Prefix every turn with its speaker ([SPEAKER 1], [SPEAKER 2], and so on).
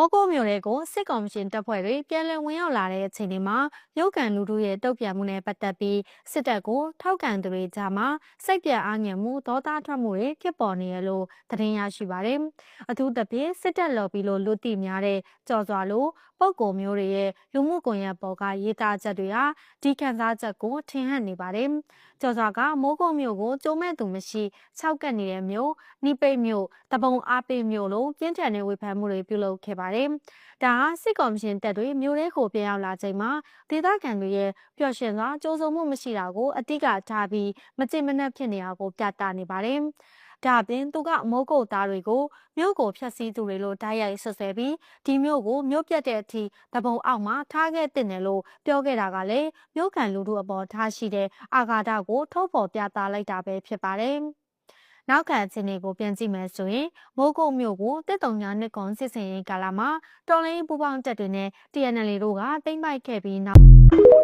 [SPEAKER 1] မော်ကိုမြို့တွေကိုစစ်ကောင်ရှင်တပ်ဖွဲ့တွေပြန်လည်ဝင်ရောက်လာတဲ့အချိန်ဒီမှာမြို့ကန်လူထုရဲ့တုတ်ပြန်မှုနဲ့ပတ်သက်ပြီးစစ်တပ်ကိုထောက်ခံသူတွေကြားမှာစိတ်ပြတ်အားငယ်မှုဒေါသထွက်မှုတွေဖြစ်ပေါ်နေရလို့သတင်းရရှိပါတယ်။အထူးသဖြင့်စစ်တပ်လော်ပြီးလို့လူသိများတဲ့ကြော်စွာလို့ပုံကိုမျိုးတွေရဲ့လူမှုကွန်ရက်ပေါ်ကရေးသားချက်တွေဟာဒီခံစားချက်ကိုထင်ဟပ်နေပါတယ်။ကြော်စွာကမိုးကုတ်မြို့ကိုကျုံမဲ့သူမရှိ၆ကက်နေတဲ့မြို့နိပိတ်မြို့တပုံအားပေးမြို့လို့ပြင်းထန်တဲ့ဝေဖန်မှုတွေပြုလုပ်ခဲ့ပါတယ်။ဒါဟာစစ်ကော်မရှင်တပ်တွေမြို့ထဲကိုပြန်ရောက်လာချိန်မှာဒေသခံတွေရဲ့ပျော်ရွှင်စွာကြိုးစုံမှုမရှိတာကိုအတိကထားပြီးမကြင်မနှက်ဖြစ်နေတာကိုပြသနေပါတယ်။ဒါအပြင်သူကမိုးကုတ်သားတွေကိုမြို့ကိုဖျက်ဆီးသူတွေလို့တိုက်ရိုက်ဆွဆွဲပြီးဒီမြို့ကိုမြို့ပြတ်တဲ့အထိတပုံအောက်မှာထားခဲ့တင်တယ်လို့ပြောခဲ့တာကလည်းမြို့ခံလူထုအပေါ်ထားရှိတဲ့အာဃာတကိုထုတ်ဖော်ပြသလိုက်တာပဲဖြစ်ပါတယ်။ နောက်ခံအခြေအနေကိုပြန်ကြည့်မယ်ဆိုရင်မိုးကုတ်မြို့ကိုတစ်တုံညာနှစ်ကွန်စစ်စင်ရေးကာလမှာတော်လိုင်းပူပေါင်းတက်တွေနဲ့ TNL တို့ကတိမ့်ပိုက်ခဲ့ပြီးနောက်